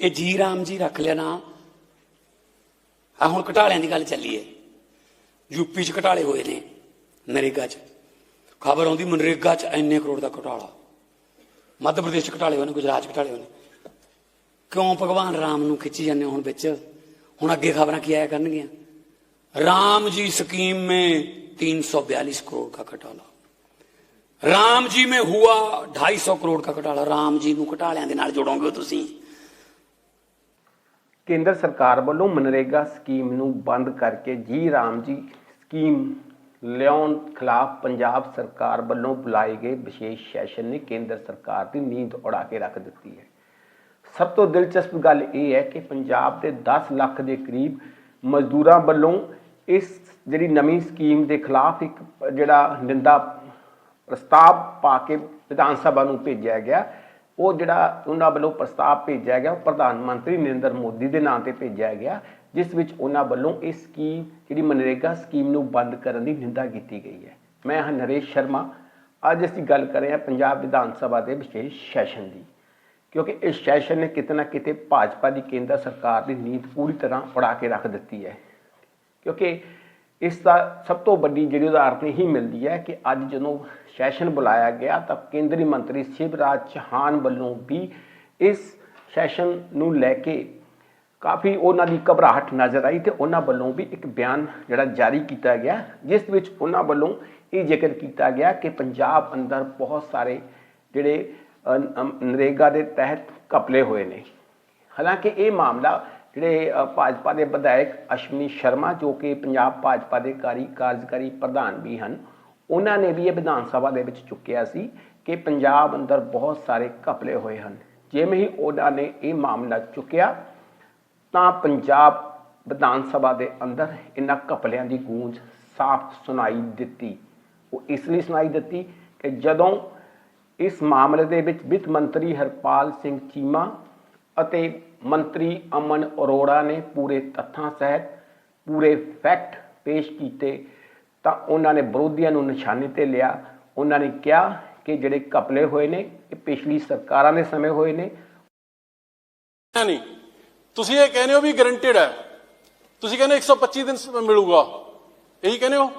ਇਹ ਜੀ ਰਾਮ ਜੀ ਰੱਖ ਲਿਆ ਨਾ। ਆ ਹੁਣ ਘਟਾਲਿਆਂ ਦੀ ਗੱਲ ਚੱਲੀ ਏ। ਯੂਪੀ 'ਚ ਘਟਾਲੇ ਹੋਏ ਨੇ ਨਰੇਗਾ 'ਚ। ਖਬਰ ਆਉਂਦੀ ਮਨਰੇਗਾ 'ਚ ਐਨੇ ਕਰੋੜ ਦਾ ਘਟਾਲਾ। ਮੱਧ ਪ੍ਰਦੇਸ਼ 'ਚ ਘਟਾਲੇ ਹੋਏ ਨੇ, ਗੁਜਰਾਤ 'ਚ ਘਟਾਲੇ ਹੋਏ ਨੇ। ਕਿਉਂ ਭਗਵਾਨ ਰਾਮ ਨੂੰ ਖਿੱਚੀ ਜਾਂਦੇ ਹੁਣ ਵਿੱਚ? ਹੁਣ ਅੱਗੇ ਖਬਰਾਂ ਕੀ ਆਇਆ ਕਰਨਗੀਆਂ? ਰਾਮ ਜੀ ਸਕੀਮ ਮੇ 342 ਕਰੋੜ ਦਾ ਘਟਾਲਾ। ਰਾਮ ਜੀ ਮੇ ਹੁਆ 250 ਕਰੋੜ ਦਾ ਘਟਾਲਾ। ਰਾਮ ਜੀ ਨੂੰ ਘਟਾਲਿਆਂ ਦੇ ਨਾਲ ਜੋੜੋਗੇ ਤੁਸੀਂ? ਕੇਂਦਰ ਸਰਕਾਰ ਵੱਲੋਂ ਮਨਰੇਗਾ ਸਕੀਮ ਨੂੰ ਬੰਦ ਕਰਕੇ ਜੀ ਰਾਮ ਜੀ ਸਕੀਮ ਲਿਆਉਣ ਖਿਲਾਫ ਪੰਜਾਬ ਸਰਕਾਰ ਵੱਲੋਂ ਬੁਲਾਏ ਗਏ ਵਿਸ਼ੇਸ਼ ਸੈਸ਼ਨ ਨੇ ਕੇਂਦਰ ਸਰਕਾਰ ਦੀ ਨੀਂਦ ਉਡਾ ਕੇ ਰੱਖ ਦਿੱਤੀ ਹੈ। ਸਭ ਤੋਂ ਦਿਲਚਸਪ ਗੱਲ ਇਹ ਹੈ ਕਿ ਪੰਜਾਬ ਦੇ 10 ਲੱਖ ਦੇ ਕਰੀਬ ਮਜ਼ਦੂਰਾਂ ਵੱਲੋਂ ਇਸ ਜਿਹੜੀ ਨਵੀਂ ਸਕੀਮ ਦੇ ਖਿਲਾਫ ਇੱਕ ਜਿਹੜਾ ਨਿੰਦਾ ਪ੍ਰਸਤਾਵ ਪਾ ਕੇ ਵਿਧਾਨ ਸਭਾ ਨੂੰ ਭੇਜਿਆ ਗਿਆ। ਉਹ ਜਿਹੜਾ ਉਹਨਾਂ ਵੱਲੋਂ ਪ੍ਰਸਤਾਵ ਭੇਜਿਆ ਗਿਆ, ਉਹ ਪ੍ਰਧਾਨ ਮੰਤਰੀ ਨਰਿੰਦਰ ਮੋਦੀ ਦੇ ਨਾਂ ਤੇ ਭੇਜਿਆ ਗਿਆ, ਜਿਸ ਵਿੱਚ ਉਹਨਾਂ ਵੱਲੋਂ ਇਸ ਸਕੀਮ, ਜਿਹੜੀ ਮਨਰੇਗਾ ਸਕੀਮ ਨੂੰ ਬੰਦ ਕਰਨ ਦੀ ਨਿੰਦਾ ਕੀਤੀ ਗਈ ਹੈ। ਮੈਂ ਹਾਂ ਨਰੇਸ਼ ਸ਼ਰਮਾ। ਅੱਜ ਅਸੀਂ ਗੱਲ ਕਰ ਰਹੇ ਹਾਂ ਪੰਜਾਬ ਵਿਧਾਨ ਸਭਾ ਦੇ ਵਿਸ਼ੇਸ਼ ਸੈਸ਼ਨ ਦੀ, ਕਿਉਂਕਿ ਇਸ ਸੈਸ਼ਨ ਨੇ ਕਿਤੇ ਨਾ ਕਿਤੇ ਭਾਜਪਾ ਦੀ ਕੇਂਦਰ ਸਰਕਾਰ ਦੀ ਨੀਤ ਪੂਰੀ ਤਰ੍ਹਾਂ ਉਡਾ ਕੇ ਰੱਖ ਦਿੱਤੀ ਹੈ। ਕਿਉਂਕਿ ਇਸ ਦਾ ਸਭ ਤੋਂ ਵੱਡੀ ਜਿਹੜੀ ਉਦਾਹਰਨ ਹੀ ਮਿਲਦੀ ਹੈ ਕਿ ਅੱਜ ਜਦੋਂ ਸੈਸ਼ਨ ਬੁਲਾਇਆ ਗਿਆ ਤਾਂ ਕੇਂਦਰੀ ਮੰਤਰੀ ਸ਼ਿਵਰਾਜ ਚੌਹਾਨ ਵੱਲੋਂ ਵੀ ਇਸ ਸੈਸ਼ਨ ਨੂੰ ਲੈ ਕੇ ਕਾਫੀ ਉਹਨਾਂ ਦੀ ਘਬਰਾਹਟ ਨਜ਼ਰ ਆਈ ਤੇ ਉਹਨਾਂ ਵੱਲੋਂ ਵੀ ਇੱਕ ਬਿਆਨ ਜਿਹੜਾ ਜਾਰੀ ਕੀਤਾ ਗਿਆ, ਜਿਸ ਵਿੱਚ ਉਹਨਾਂ ਵੱਲੋਂ ਇਹ ਜ਼ਿਕਰ ਕੀਤਾ ਗਿਆ ਕਿ ਪੰਜਾਬ ਅੰਦਰ ਬਹੁਤ ਸਾਰੇ ਜਿਹੜੇ ਨਰੇਗਾ ਦੇ ਤਹਿਤ ਘਪਲੇ ਹੋਏ ਨੇ। ਹਾਲਾਂਕਿ ਇਹ ਮਾਮਲਾ ਜਿਹੜੇ ਭਾਜਪਾ ਦੇ ਵਿਧਾਇਕ ਅਸ਼ਵਨੀ ਸ਼ਰਮਾ ਜੋ ਕਿ ਪੰਜਾਬ ਭਾਜਪਾ ਦੇ ਕਾਰੀ ਕਾਰਜਕਾਰੀ ਪ੍ਰਧਾਨ ਵੀ ਹਨ ਉਹਨਾਂ ਨੇ ਵੀ ਇਹ ਵਿਧਾਨ ਸਭਾ ਦੇ ਵਿੱਚ ਚੁੱਕਿਆ ਸੀ ਕਿ ਪੰਜਾਬ ਅੰਦਰ ਬਹੁਤ ਸਾਰੇ ਘਪਲੇ ਹੋਏ ਹਨ। ਜਿਵੇਂ ਹੀ ਉਹਨਾਂ ਨੇ ਇਹ ਮਾਮਲਾ ਚੁੱਕਿਆ, ਤਾਂ ਪੰਜਾਬ ਵਿਧਾਨ ਸਭਾ ਦੇ ਅੰਦਰ ਇਹਨਾਂ ਘਪਲਿਆਂ ਦੀ ਗੂੰਜ ਸਾਫ਼ ਸੁਣਾਈ ਦਿੱਤੀ। ਉਹ ਇਸ ਲਈ ਸੁਣਾਈ ਦਿੱਤੀ ਕਿ ਜਦੋਂ ਇਸ ਮਾਮਲੇ ਦੇ ਵਿੱਚ ਵਿੱਤ ਮੰਤਰੀ ਹਰਪਾਲ ਸਿੰਘ ਚੀਮਾ ਅਤੇ ਮੰਤਰੀ ਅਮਨ ਅਰੋੜਾ ਨੇ ਪੂਰੇ ਤੱਥਾਂ ਸਹਿਤ ਪੂਰੇ ਫੈਕਟ ਪੇਸ਼ ਕੀਤੇ ਤਾਂ ਉਹਨਾਂ ਨੇ ਵਿਰੋਧੀਆਂ ਨੂੰ ਨਿਸ਼ਾਨੇ ਤੇ ਲਿਆ। ਉਹਨਾਂ ਨੇ ਕਿਹਾ ਕਿ ਜਿਹੜੇ ਘਪਲੇ ਹੋਏ ਨੇ, ਇਹ ਪਿਛਲੀ ਸਰਕਾਰਾਂ ਦੇ ਸਮੇਂ ਹੋਏ ਨੇ। ਨਹੀਂ। ਤੁਸੀਂ ਇਹ ਕਹਿੰਦੇ ਹੋ ਵੀ ਗਰੰਟਿਡ ਹੈ। ਤੁਸੀਂ ਕਹਿੰਦੇ 125 ਦਿਨ ਮਿਲੂਗਾ। ਇਹੀ ਕਹਿੰਦੇ ਹੋ?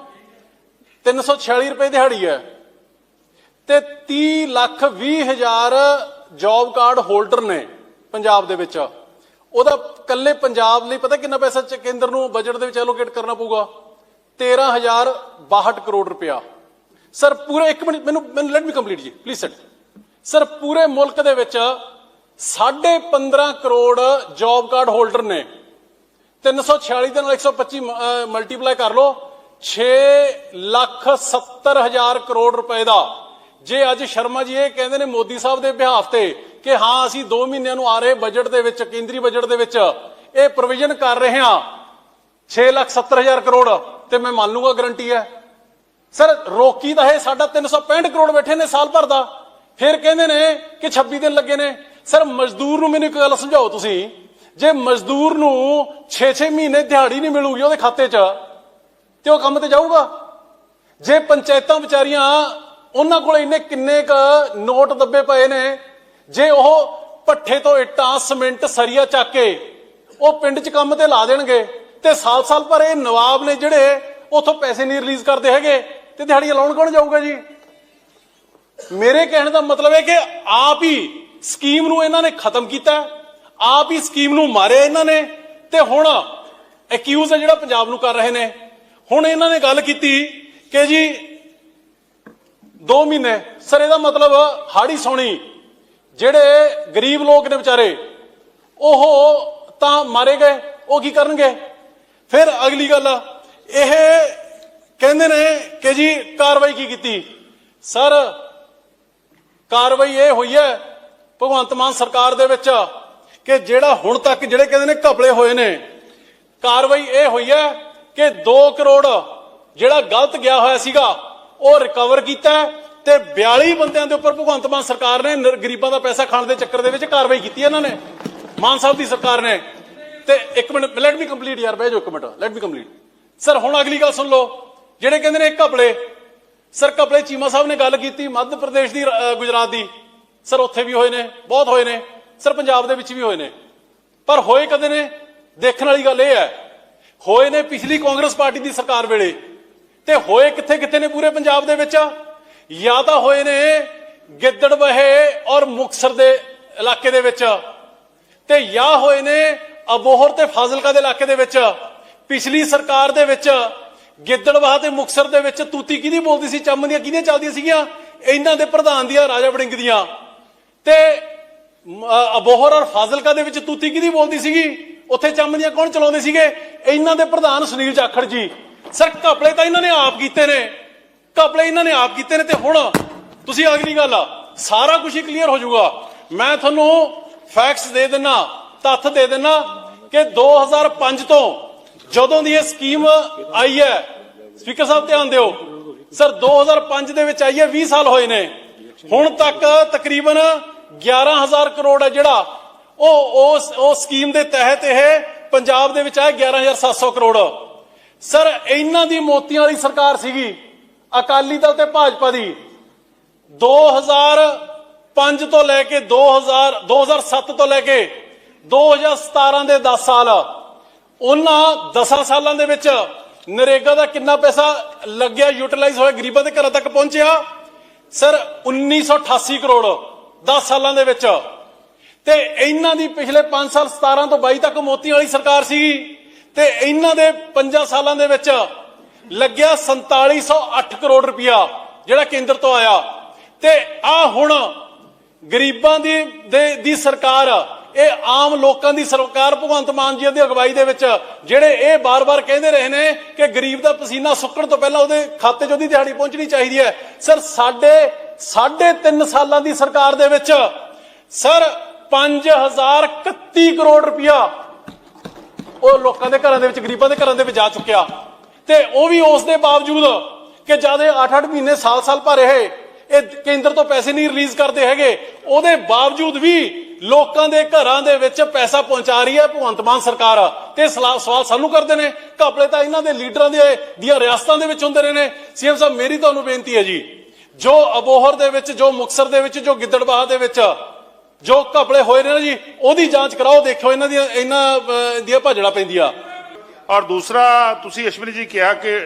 346 ਰੁਪਏ ਦਿਹਾੜੀ ਹੈ। ਤੇ 30 ਲੱਖ 20 ਹਜ਼ਾਰ ਜੌਬ ਕਾਰਡ ਹੋਲਡਰ ਨੇ ਪੰਜਾਬ ਦੇ ਵਿੱਚ। ਉਹਦਾ ਕੱਲੇ ਪੰਜਾਬ ਲਈ ਪਤਾ ਕਿੰਨਾ ਪੈਸਾ ਕੇਂਦਰ ਨੂੰ ਬਜਟ ਦੇ ਵਿੱਚ ਐਲੋਕੇਟ ਕਰਨਾ ਪਊਗਾ? 13062 ਕਰੋੜ ਰੁਪਇਆ। ਸਰ, ਪੂਰੇ 1 ਮਿੰਟ, ਮੈਨੂੰ ਮੈਨੂੰ let me complete ji please sit sir, ਪੂਰੇ ਮੁਲਕ ਦੇ ਵਿੱਚ 15.5 ਕਰੋੜ ਜੌਬ ਕਾਰਡ ਹੋਲਡਰ ਨੇ। 346 ਦੇ ਨਾਲ 125 ਮਲਟੀਪਲਾਈ ਕਰ ਲਓ 6 ਲੱਖ 70 ਹਜ਼ਾਰ ਕਰੋੜ ਰੁਪਏ ਦਾ। ਜੇ ਅੱਜ ਸ਼ਰਮਾ ਜੀ ਇਹ ਕਹਿੰਦੇ ਨੇ ਮੋਦੀ ਸਾਹਿਬ ਦੇ ਬਿਹਾਫ ਤੇ ਕਿ ਹਾਂ, ਅਸੀਂ 2 ਮਹੀਨਿਆਂ ਨੂੰ ਆ ਰਹੇ ਬਜਟ ਦੇ ਵਿੱਚ, ਕੇਂਦਰੀ ਬਜਟ ਦੇ ਵਿੱਚ, ਇਹ ਪ੍ਰੋਵੀਜ਼ਨ ਕਰ ਰਹੇ ਹਾਂ। 6 ਲੱਖ 70 ਹਜ਼ਾਰ ਕਰੋੜ। ਤੇ ਮੈਂ ਮੰਨ ਲੂੰਗਾ ਗਰੰਟੀ ਹੈ। ਸਰ, ਰੋਕੀ ਤਾਂ ਇਹ ਸਾਡਾ 365 ਕਰੋੜ ਬੈਠੇ ਨੇ ਸਾਲ ਭਰ ਦਾ। ਫਿਰ ਕਹਿੰਦੇ ਨੇ ਕਿ 26 ਦਿਨ ਲੱਗੇ ਨੇ। ਸਰ, ਮਜ਼ਦੂਰ ਨੂੰ ਮੈਨੂੰ ਇੱਕ ਗੱਲ ਸਮਝਾਓ ਤੁਸੀਂ। ਜੇ ਮਜ਼ਦੂਰ ਨੂੰ 6-6 ਮਹੀਨੇ ਦਿਹਾੜੀ ਨਹੀਂ ਮਿਲੂਗੀ ਉਹਦੇ ਖਾਤੇ 'ਚ, ਤੇ ਉਹ ਕੰਮ ਤੇ ਜਾਊਗਾ? ਜੇ ਪੰਚਾਇਤਾਂ ਵਿਚਾਰੀਆਂ ਉਹਨਾਂ ਕੋਲ ਇੰਨੇ ਕਿੰਨੇ ਕ ਨੋਟ ਦੱਬੇ ਪਏ ਨੇ, ਜੇ ਉਹ ਪੱਠੇ ਤੋਂ ਇੱਟਾਂ, ਸੀਮੈਂਟ, ਸਰੀਆ ਚੱਕ ਕੇ ਉਹ ਪਿੰਡ 'ਚ ਕੰਮ ਤੇ ਲਾ ਦੇਣਗੇ ਤੇ ਸਾਲ-ਸਾਲ ਪਰ ਇਹ ਨਵਾਬ ਨੇ ਜਿਹੜੇ ਉਥੋਂ ਪੈਸੇ ਨਹੀਂ ਰਿਲੀਜ਼ ਕਰਦੇ ਹੈਗੇ, ਤੇ ਦਿਹਾੜੀ ਲਾਉਣ ਕੌਣ ਜਾਊਗਾ ਜੀ? ਮੇਰੇ ਕਹਿਣ ਦਾ ਮਤਲਬ ਹੈ ਕਿ ਆਪ ਹੀ ਸਕੀਮ ਨੂੰ ਇਹਨਾਂ ਨੇ ਖਤਮ ਕੀਤਾ, ਆਪ ਹੀ ਸਕੀਮ ਨੂੰ ਮਾਰਿਆ ਇਹਨਾਂ ਨੇ, ਤੇ ਹੁਣ ਅਕਿਊਜ਼ ਹੈ ਜਿਹੜਾ ਪੰਜਾਬ ਨੂੰ ਕਰ ਰਹੇ ਨੇ। ਹੁਣ ਇਹਨਾਂ ਨੇ ਗੱਲ ਕੀਤੀ ਕਿ ਜੀ 2 ਮਹੀਨੇ, ਸਰ ਇਹਦਾ ਮਤਲਬ ਹਾੜੀ ਸੋਣੀ, ਜਿਹੜੇ ਗਰੀਬ ਲੋਕ ਨੇ ਵਿਚਾਰੇ, ਉਹ ਤਾਂ ਮਾਰੇ ਗਏ, ਉਹ ਕੀ ਕਰਨਗੇ? ਫਿਰ ਅਗਲੀ ਗੱਲ ਇਹ ਕਹਿੰਦੇ ਨੇ ਕਿ ਜੀ ਕਾਰਵਾਈ ਕੀ ਕੀਤੀ? ਸਰ, ਕਾਰਵਾਈ ਇਹ ਹੋਈ ਹੈ, ਭਗਵੰਤ ਮਾਨ ਸਰਕਾਰ ਦੇ ਵਿੱਚ ਕਿ ਜਿਹੜਾ ਹੁਣ ਤੱਕ ਜਿਹੜੇ ਕਹਿੰਦੇ ਨੇ ਘਪਲੇ ਹੋਏ ਨੇ, ਕਾਰਵਾਈ ਇਹ ਹੋਈ ਹੈ ਕਿ 2 ਕਰੋੜ ਜਿਹੜਾ ਗਲਤ ਗਿਆ ਹੋਇਆ ਸੀਗਾ, ਉਹ ਰਿਕਵਰ ਕੀਤਾ ਹੈ ਤੇ 42 ਬੰਦਿਆਂ ਦੇ ਉੱਪਰ ਭਗਵੰਤ ਮਾਨ ਸਰਕਾਰ ਨੇ ਗਰੀਬਾਂ ਦਾ ਪੈਸਾ ਖਾਣ ਦੇ ਚੱਕਰ ਦੇ ਵਿੱਚ ਕਾਰਵਾਈ ਕੀਤੀ ਇਹਨਾਂ ਨੇ। ਮਾਨ ਸਾਹਿਬ ਦੀ ਸਰਕਾਰ ਨੇ। ਤੇ ਇੱਕ ਮਿੰਟ ਲੈਟ ਮੀ ਕੰਪਲੀਟ ਯਾਰ, ਬਹਿ ਜਾਓ ਇੱਕ minute let me complete sir ਹੁਣ ਅਗਲੀ ਗੱਲ ਸੁਣ ਲਓ। ਜਿਹੜੇ ਕਹਿੰਦੇ ਨੇ ਘਪਲੇ, ਸਰ ਘਪਲੇ ਚੀਮਾ ਸਾਹਿਬ ਨੇ ਗੱਲ ਕੀਤੀ ਮੱਧ ਪ੍ਰਦੇਸ਼ ਦੀ ਗੁਜਰਾਤ ਦੀ। ਸਰ ਉੱਥੇ ਵੀ ਹੋਏ ਨੇ, ਬਹੁਤ ਹੋਏ ਨੇ। ਸਰ ਪੰਜਾਬ ਦੇ ਵਿੱਚ ਵੀ ਹੋਏ ਨੇ। ਪਰ ਹੋਏ ਕਦੇ ਨੇ? ਦੇਖਣ ਵਾਲੀ ਗੱਲ ਇਹ ਹੈ, ਹੋਏ ਨੇ ਪਿਛਲੀ ਕਾਂਗਰਸ ਪਾਰਟੀ ਦੀ ਸਰਕਾਰ ਵੇਲੇ। ਤੇ ਹੋਏ ਕਿੱਥੇ ਕਿੱਥੇ ਨੇ ਪੂਰੇ ਪੰਜਾਬ ਦੇ ਵਿੱਚ? ਜਾਂ ਤਾਂ ਹੋਏ ਨੇ ਗਿੱਦੜ ਬਹੇ ਔਰ ਮੁਕਸਰ ਦੇ ਇਲਾਕੇ ਦੇ ਵਿੱਚ। ਤੇ ਜਾਂ ਹੋਏ ਨੇ ਅਬੋਹਰ ਤੇ ਫਾਜ਼ਿਲਕਾ ਦੇ ਇਲਾਕੇ ਦੇ ਵਿੱਚ, ਪਿਛਲੀ ਸਰਕਾਰ ਦੇ ਵਿੱਚ ਗਿੱਦੜਬਾਹ ਤੇ ਮੁਕਸਰ ਦੇ ਵਿੱਚ ਤੂਤੀ ਕਿਹਦੀ ਬੋਲਦੀ ਸੀ? ਚੰਮ ਦੀਆਂ ਕਿਹਦੀਆਂ ਚੱਲਦੀਆਂ ਸੀਗੀਆਂ? ਇਹਨਾਂ ਦੇ ਪ੍ਰਧਾਨ ਦੀਆਂ, ਰਾਜਾ ਵੜਿੰਗ ਦੀਆਂ। ਤੇ ਅਬੋਹਰ ਔਰ ਫਾਜ਼ਿਲਕਾ ਦੇ ਵਿੱਚ ਤੂਤੀ ਕਿਹਦੀ ਬੋਲਦੀ ਸੀਗੀ? ਉੱਥੇ ਚੰਮ ਦੀਆਂ ਕੌਣ ਚਲਾਉਂਦੇ ਸੀਗੇ? ਇਹਨਾਂ ਦੇ ਪ੍ਰਧਾਨ ਸੁਨੀਲ ਜਾਖੜ ਜੀ। ਸਰ, ਘਪਲੇ ਤਾਂ ਇਹਨਾਂ ਨੇ ਆਪ ਕੀਤੇ ਨੇ। ਘਪਲੇ ਇਹਨਾਂ ਨੇ ਆਪ ਕੀਤੇ ਨੇ ਤੇ ਹੁਣ ਤੁਸੀਂ ਅਗਲੀ ਗੱਲ ਆ। ਸਾਰਾ ਕੁਝ ਹੀ ਕਲੀਅਰ ਹੋ ਜਾਊਗਾ। ਮੈਂ ਤੁਹਾਨੂੰ ਫੈਕਟਸ ਦੇ ਦਿੰਨਾ, ਤੱਥ ਦੇ ਦਿੰਨਾ ਕਿ 2005 ਤੋਂ ਜਦੋਂ ਦੀ ਇਹ ਸਕੀਮ ਆਈ ਹੈ, ਸਪੀਕਰ ਸਾਹਿਬ ਧਿਆਨ ਦਿਓ, ਸਰ 2005 ਦੇ ਵਿੱਚ ਆਈ ਹੈ 20 ਸਾਲ ਹੋਏ ਨੇ। ਹੁਣ ਤੱਕ ਤਕਰੀਬਨ 11000 ਕਰੋੜ ਹੈ ਜਿਹੜਾ, ਉਹ ਉਸ ਉਹ ਸਕੀਮ ਦੇ ਤਹਿਤ ਇਹ ਪੰਜਾਬ ਦੇ ਵਿੱਚ ਆਇਆ 11700 ਕਰੋੜ। ਸਰ, ਇਹਨਾਂ ਦੀ ਮੋਤੀਆਂ ਵਾਲੀ ਸਰਕਾਰ ਸੀਗੀ, ਅਕਾਲੀ ਦਲ ਤੇ ਭਾਜਪਾ ਦੀ। 2005 ਤੋਂ ਲੈ ਕੇ 2000 2007 ਤੋਂ ਲੈ ਕੇ 2017 ਦੇ 10 ਸਾਲ, ਉਹਨਾਂ 10 ਸਾਲਾਂ ਦੇ ਵਿੱਚ ਨਰੇਗਾ ਦਾ ਕਿੰਨਾ ਪੈਸਾ ਲੱਗਿਆ ਯੂਟਿਲਾਈਜ਼ ਹੋਇਆ, ਗਰੀਬਾਂ ਦੇ ਘਰਾਂ ਤੱਕ ਪਹੁੰਚਿਆ? ਸਰ 1988 ਕਰੋੜ 10 ਸਾਲਾਂ ਦੇ ਵਿੱਚ। ਤੇ ਇਹਨਾਂ ਦੀ ਪਿਛਲੇ 5 ਸਾਲ 17 ਤੋਂ 22 ਤੱਕ ਮੋਤੀ ਵਾਲੀ ਸਰਕਾਰ ਸੀਗੀ। ਤੇ ਇਹਨਾਂ ਦੇ 5 ਸਾਲਾਂ ਦੇ ਵਿੱਚ ਲੱਗਿਆ 4708 ਕਰੋੜ ਰੁਪਇਆ, ਜਿਹੜਾ ਕੇਂਦਰ ਤੋਂ ਆਇਆ। ਤੇ ਆ ਹੁਣ ਗਰੀਬਾਂ ਦੀ ਦੀ ਸਰਕਾਰ ਇਹ ਆਮ ਲੋਕਾਂ ਦੀ ਸਰਕਾਰ ਭਗਵੰਤ ਮਾਨ ਜੀ ਦੀ ਅਗਵਾਈ ਦੇ ਵਿੱਚ ਜਿਹੜੇ ਇਹ ਬਾਰ-ਬਾਰ ਕਹਿੰਦੇ ਰਹੇ ਨੇ ਕਿ ਗਰੀਬ ਦਾ ਪਸੀਨਾ ਸੁੱਕਣ ਤੋਂ ਪਹਿਲਾਂ ਉਹਦੇ ਖਾਤੇ 'ਚ ਉਹਦੀ ਦਿਹਾੜੀ ਪਹੁੰਚਣੀ ਚਾਹੀਦੀ ਹੈ। ਸਰ, ਸਾਡੇ ਸਾਢੇ 3 ਸਾਲਾਂ ਦੀ ਸਰਕਾਰ ਦੇ ਵਿੱਚ, ਸਰ 5031 ਕਰੋੜ ਰੁਪਇਆ ਉਹ ਲੋਕਾਂ ਦੇ ਘਰਾਂ ਦੇ ਵਿੱਚ, ਗਰੀਬਾਂ ਦੇ ਘਰਾਂ ਦੇ ਵਿੱਚ ਜਾ ਚੁੱਕਿਆ। ਤੇ ਉਹ ਵੀ ਉਸ ਦੇ ਬਾਵਜੂਦ ਕਿ ਜਦ ਇਹ 8-8 ਮਹੀਨੇ ਸਾਲ-ਸਾਲ ਭਰ ਰਹੇ ਇਹ ਕੇਂਦਰ ਤੋਂ ਪੈਸੇ ਨਹੀਂ ਰਿਲੀਜ਼ ਕਰਦੇ ਹੈਗੇ। ਉਹਦੇ ਬਾਵਜੂਦ ਵੀ ਲੋਕਾਂ ਦੇ ਘਰਾਂ ਦੇ ਵਿੱਚ ਪੈਸਾ ਪਹੁੰਚਾ ਰਹੀ ਹੈ ਭਗਵੰਤ ਮਾਨ ਸਰਕਾਰ। ਤੇ ਸਵਾਲ ਸਾਨੂੰ ਕਰਦੇ ਨੇ। ਘਪਲੇ ਤਾਂ ਇਹਨਾਂ ਦੇ ਲੀਡਰਾਂ ਦੇ, ਦੀਆਂ ਰਿਆਸਤਾਂ ਦੇ ਵਿੱਚ ਹੁੰਦੇ ਰਹੇ ਨੇ। ਸੀਐਮ ਸਾਹਿਬ, ਮੇਰੀ ਤੁਹਾਨੂੰ ਬੇਨਤੀ ਹੈ ਜੀ, ਜੋ ਅਬੋਹਰ ਦੇ ਵਿੱਚ, ਜੋ ਮੁਕਸਰ ਦੇ ਵਿੱਚ, ਜੋ ਗਿੱਦੜਬਾਹ ਦੇ ਵਿੱਚ, ਜੋ ਘਪਲੇ ਹੋਏ ਨੇ ਜੀ, ਉਹਦੀ ਜਾਂਚ ਕਰਾਓ ਦੇਖੋ ਇਹਨਾਂ ਦੀਆਂ ਇਹਨਾਂ ਦੀਆਂ ਭਾਜੜਾ ਪੈਂਦੀਆਂ। ਔਰ ਦੂਸਰਾ, ਤੁਸੀਂ ਅਸ਼ਵਨੀ ਜੀ ਕਿਹਾ ਕਿ